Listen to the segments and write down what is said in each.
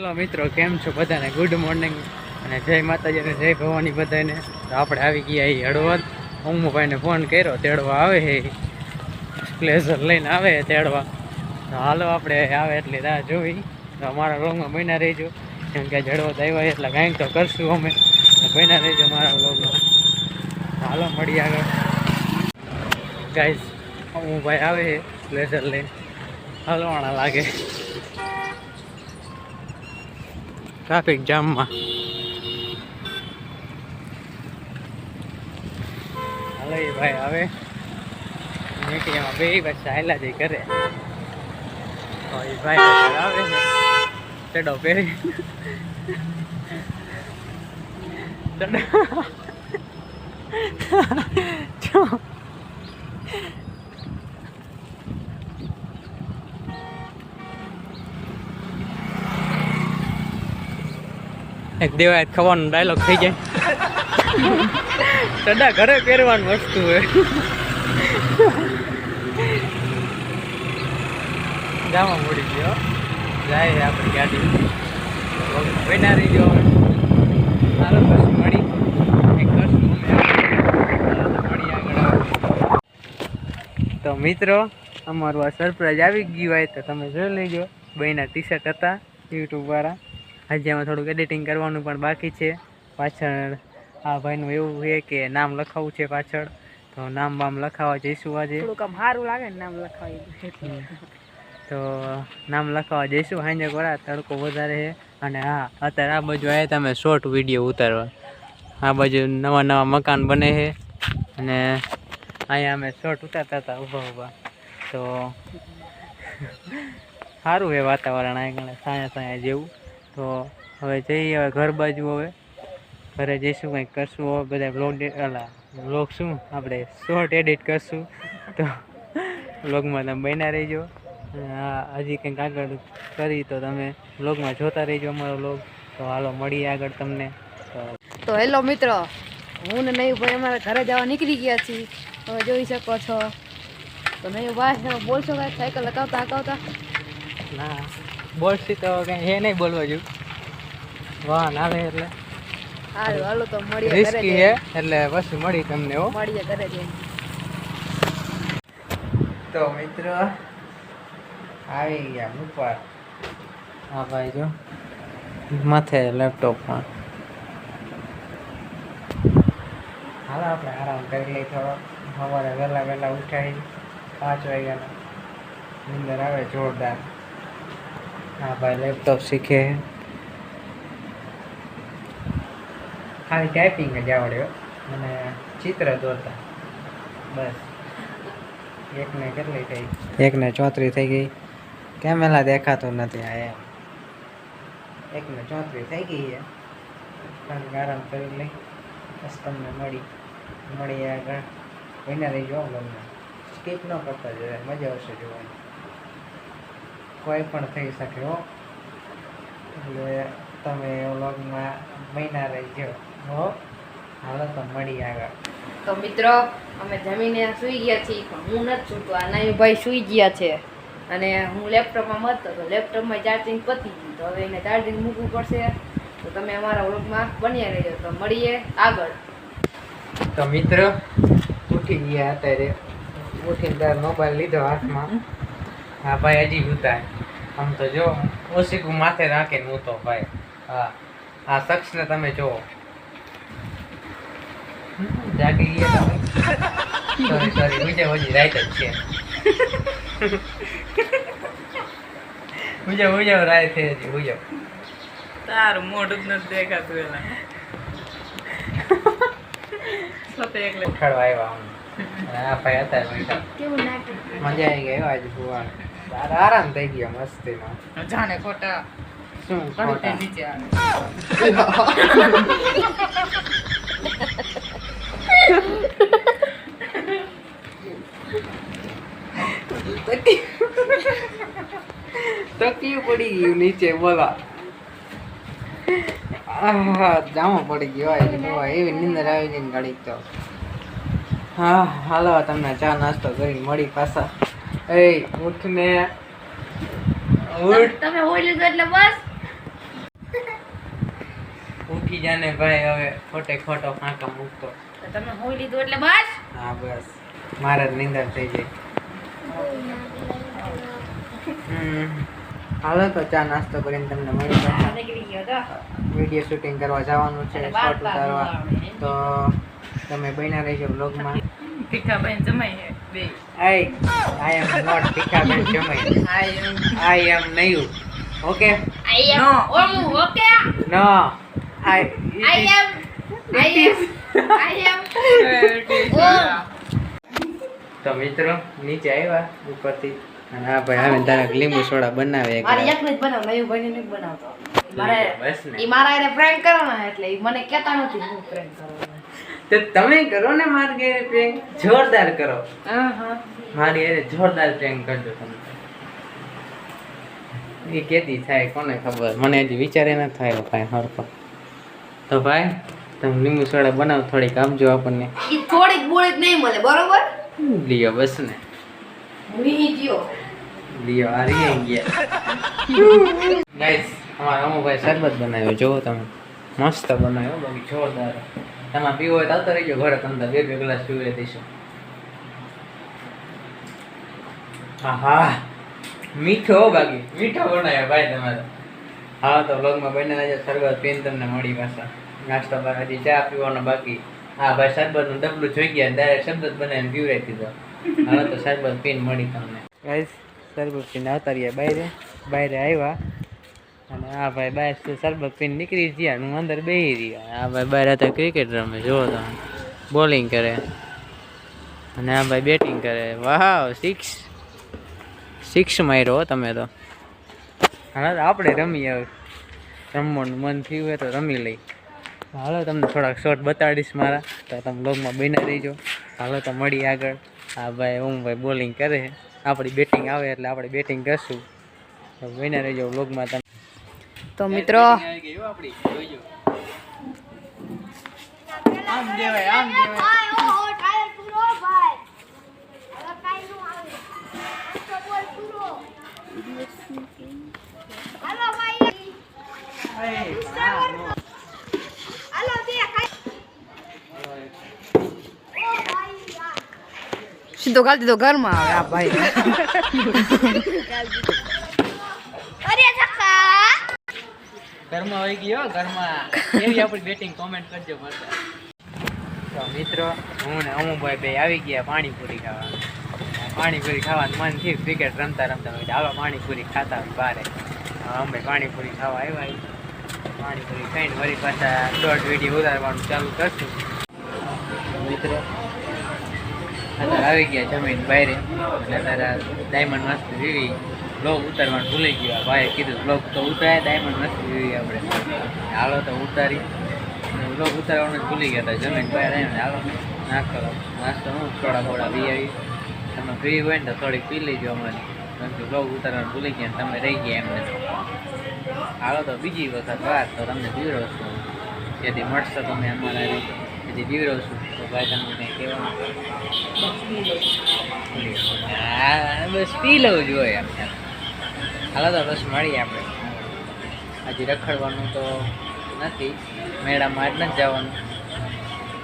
Hello મિત્રો, કેમ છો બધાને? ગુડ મોર્નિંગ અને જય માતાજી અને જય ભવાની બધાને. તો આપણે આવી ગયા અહીં હળવદ. ઉમુભાઈને ફોન કર્યો, તેડવા આવે છે. પ્લેઝર લઈને આવે તેડવા. તો હાલો આપણે આવે એટલે રાહ જોઈ તો અમારા વ્લોગમાં બન્યા રહીજો. કેમ કે હળવદ આવ્યા એટલે કાંઈક તો કરશું અમે. બન્યા રહીજો મારા વ્લોગમાં હાલો મળી આગળ. ગાઈઝ ઉમુભાઈ આવે છે પ્લેઝર લઈને. હલવાણા લાગે. ટ્રાફિક જામમાં હાલો એ ભાઈ આવે મીટિંગમાં બે બસ ચાલ્યા જઈ કરે તો એ ભાઈ અત્યારે આવે છે ચડો પહેરી ચડો એક દેવાય ખવાનો ડાયલોગ થઈ જાય. ચડા ઘરે પહેરવાનું વસ્તુ હોય. જાવા મોડી ગયો. જાય આપણી ગાડી. બના રહી ગયો હવે? બસ મળી. એક. તો મિત્રો અમારું આ સરપ્રાઈઝ આવી ગયું હોય તો તમે જોઈ લેજો. બેના ટી શર્ટ હતા યુટ્યુબ વાળા. હજી એમાં થોડુંક એડિટિંગ કરવાનું પણ બાકી છે. પાછળ આ ભાઈનું એવું છે કે નામ લખાવવું છે પાછળ. તો નામ બામ લખાવવા જઈશું આજે. થોડુંક આમ સારું લાગે ને નામ લખાવી તો નામ લખાવવા જઈશું સાંજે ગોળા તડકો વધારે છે. અને હા અત્યારે આ બાજુ આવ્યા તમે શોર્ટ વીડિયો ઉતારવા. આ બાજુ નવા નવા મકાન બને છે. અને અહીંયા અમે શોર્ટ ઉતારતા હતા ઊભા ઊભા. તો સારું છે વાતાવરણ અહીંયા સાયા સાયા જેવું. તો હવે જઈએ હવે ઘર બાજુ હવે. ઘરે જઈશું કંઈક કરશું. હવે બધા બ્લોગ અલા બ્લોગ શું? આપણે શોર્ટ એડિટ કરશું. તો બ્લોગમાં તમે બન્યા રહીજો. હજી કંઈક આગળ કરી તો તમે બ્લોગમાં જોતા રહીજો અમારો બ્લોગ તો હાલો મળીએ આગળ તમને. તો તો હેલો મિત્રો હું ને નહીં ભાઈ અમારા ઘરે જવા નીકળી ગયા છીએ. તમે જોઈ શકો છો. તો નહીં ભાઈ બોલશો કાંઈ સાયકલ લગાવતા હકાવતા ના. બોલશી તો કઈ હે નહીં બોલવા જેવું. વાહન આવે એટલે. હાલો તો મળીએ રિસ્કી છે એટલે પછી મળી તમને હો. મળીએ ઘરે તો મિત્રો આવી ગયા ઉપર હા ભાઈ જો. માથે લેપટોપમાં હાલો આપણે આરામ કરી લઈ થોડો. સવારે વહેલા વહેલા ઉઠાઈ પાંચ વાગ્યાના. નીંદર આવે જોરદાર. હા ભાઈ લેપટોપ શીખે. ખાલી ટાઈપિંગ જ આવડ્યો અને ચિત્ર દોરતા બસ. એકને કેટલી થઈ? એકને ચોત્રીસ થઈ ગઈ. કેમેલા દેખાતો નથી આ એમ. એકને ચોત્રીસ થઈ ગઈ છે. ખાલી આરામ કરી લઈ. બસ તમને મળી. મળી આગળ. વિના રહી જોવા સ્કીપ ન કરતા જોઈએ મજા આવશે જોવાની. કોઈ પણ થઈ શકે હો. એટલે તમે વ્લોગમાં મહિના રહીજો હો. હાલો તો મળી આગળ. તો મિત્રો અમે જમીને સૂઈ ગયા છીએ પણ હું નથી સૂતો. આ નયું ભાઈ સૂઈ ગયા છે. અને હું લેપટોપમાં મત તો લેપટોપમાં ચાર્જિંગ પતી ગયું તો હવે એને ચાર્જિંગ મૂકવું પડશે. તો તમે અમારા વ્લોગમાં બન્યા રહેજો. તો મળીએ આગળ. તો મિત્ર ઉઠી ગયા અત્યારે. ઉઠીને મોબાઈલ લીધો હાથમાં. હા ભાઈ હજી ઉતા આમ તો જો ઓશીકું માથે રાખીને તો ભાઈ હા આ શખ્સને તમે જુઓ જાગી ગયા તમે સોરી સોરી બીજે હજી રાઈટ જ છે. ઉજવ ઉજવ રાય થઈ હજી ઉજવ તારું મોઢું જ નથી દેખાતું એલા. સતે એકલે. ઉઠાડવા આવ્યા આમ અને આ ભાઈ નાટક? મજા આવી ગઈ હો આજે ભુવાને આરામ થઈ ગયો મસ્તીમાં જાણે ખોટા શું ખોટા? નીચે તકીયું પડી ગયું નીચે બોલા. આહા જામો પડી ગયો હોય એવી નીંદર આવી ગઈ ઘડીક તો. હા હાલો તમને ચા નાસ્તો કરીને મળી પાછા. એ ઉઠ. તમે હોઈ લીધું એટલે બસ. ઉઠી જાને ભાઈ હવે ખોટે ખોટો ફાંકા મૂકતો. તમે હોઈ લીધું એટલે બસ. હા બસ. મારે જ નિંદર થઈ જાય. હમ. હાલો તો ચા નાસ્તો કરીને તમને મળી વીડિયો શૂટિંગ કરવા જવાનું છે શોટ ઉતારવા. તો તમે બન્યા રહેજો બ્લોગમાં ભીખાભાઈ જમાઈ હે I I not am not Bhikhaben જમાઈ આ એમ આઈ એમ નયું ઓકે I am No. ઓમ okay. No. I. I am I am I am તો મિત્રો નીચે આવ્યા ઉપરથી અને હા ભાઈ હવે તારા લીંબુ સોડા બનાવે એક મારે. એકને જ બનાવ નયું ભાઈને નથી બનાવતો મારે એ મારા એને પ્રેન્ક કરવાના એટલે એ મને કહેતા નથી હું પ્રેન્ક કરવાનો તો તમે કરો ને મારી ઘેરે પ્રેન્ક જોરદાર કરો. હા હા મારી ઘેરે જોરદાર પ્રેન્ક કરજો તમે. એ કેતી થાય કોને ખબર? મને હજી વિચારે ન થાય ભાઈ હરકો તો ભાઈ તમે લીંબુ સોડા બનાવો થોડીક આપજો આપણને. ઈ થોડીક બોળીક નહીં મળે બરોબર? લિયો બસ ને. લિયો આ રહી ગયા. ગાઈસ અમારા અમુભાઈ શરબત બનાવ્યો જોવો તમે. મસ્ત બનાવ્યો બાકી જોરદાર. તમારે પીવો હોય તો આવતો રહીજો. ઘરે તમને બે બે ગ્લાસ પીવડે દઈશું આહા. મીઠો હો બાકી. મીઠો બનાવ્યો ભાઈ તમારે. હા, તો બ્લોગમાં બને આજે શરબત પીને તમને મળી પાછા. નાસ્તો બાર હજી ચા પીવાનો બાકી. હા, ભાઈ શરબતનું ડબલું જોઈ ગયા ડાયરેક્ટ શરબત બનાવીને પીવડાવી દીધો. હવે તો શરબત પીને મળી તમને. ગાઈસ શરબત પીને આવતા રહ્યા બાયરે. બાયરે આવ્યા. અને આ ભાઈ બહાર સરબત પીને નીકળી ગયા હું અંદર બેસી રહ્યા. આ ભાઈ બહાર હતા ક્રિકેટ રમે, જુઓ તો બોલિંગ કરે. અને આ ભાઈ બેટિંગ કરે. વાહ સિક્સ સિક્સ માર્યો તમે તો. હા આપણે રમીએ રમવાનું મન થયું હોય તો રમી લઈ હાલો, તમને થોડાક શોર્ટ બતાડીશ મારા. તો તમે લોગમાં બન્યા રહીજો. હાલો, તો મળી આગળ. આ ભાઈ, ઓમ ભાઈ બોલિંગ કરે આપણી બેટિંગ આવે એટલે આપણે બેટિંગ કરશું. તો બન્યા રહીજો વ્લોગમાં તમે. તો મિત્રો. સીધો ગાલ તો ઘરમાં આવે આ ભાઈ. ઘરમાં આવી ગયો, ઘરમાં એવી આપણી બેટિંગ કોમેન્ટ કરજો તો મિત્રો, હું ને અમુભાઈ બે આવી ગયા પાણીપુરી ખાવા. પાણીપુરી ખાવાનું મન થયું ક્રિકેટ રમતા રમતા હોય આવા પાણીપુરી ખાતા હોય બારે. અમે પાણીપુરી ખાવા આવ્યા. પાણીપુરી ખાઈને વળી પાછા દોઢ વીડિયો ઉતારવાનું ચાલુ કરશું. મિત્રો, અત્યારે આવી ગયા જમીન બહાર એટલે અત્યારે ડાયમંડ મસ્ત વીવી બ્લોગ ઉતારવાનું ભૂલી ગયો. ભાઈએ કીધું બ્લોગ તો ઉતારે ડાયમંડ નથી જોઈએ આપણે. હાલો તો ઉતારી. બ્લોગ ઉતારવાનું ભૂલી ગયા હતા. જમીન ભાઈ ડાયમંડ હાલો. નાસ્તો નાસ્તો હું થોડા થોડા પી આવી. તમે પી હોય ને તો થોડીક પી લેજો અમારી કેમ કે બ્લોગ ઉતારવાનું ભૂલી ગયા તમે રહી ગયા એમને હાલો તો બીજી વખત વાત તો તમને બીવડો છું. જેથી મળશો તમે અમારા જેથી બીવડો છું. તો ભાઈ તમને કહેવાનું? હા બસ પી લઉં જોઈએ એમ. હાલો બસ મળીએ આપણે. હજી રખડવાનું તો નથી. મેળામાં જ જવાનું.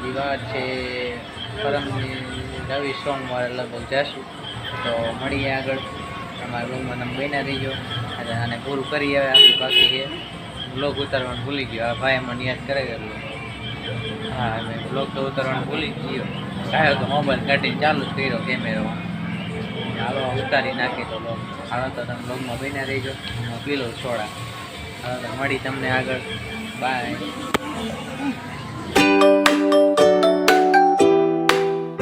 એ છે પરમની રવિ સોમવારે લગભગ જશું. તો મળીએ આગળ. તમારા રૂમમાં તમે બન્યા રહીજો. અને આને પૂરું કરી આવે આપણી બાકી છે. બ્લોગ ઉતારવાનું ભૂલી ગયો. આ ભાઈ મને યાદ કરે ગયેલું હા બ્લોગ તો ઉતારવાનું ભૂલી ગયો. કાયો તો મોબાઈલ કાઢીને ચાલુ જ કર્યો કેમેરો હાલો ઉતારી નાખી બ્લોગ હાલો તો તમે બ્લોગમાં બહીને રહીજો. પી લઉં સોડા. હાલો તો મળી તમને આગળ. બાય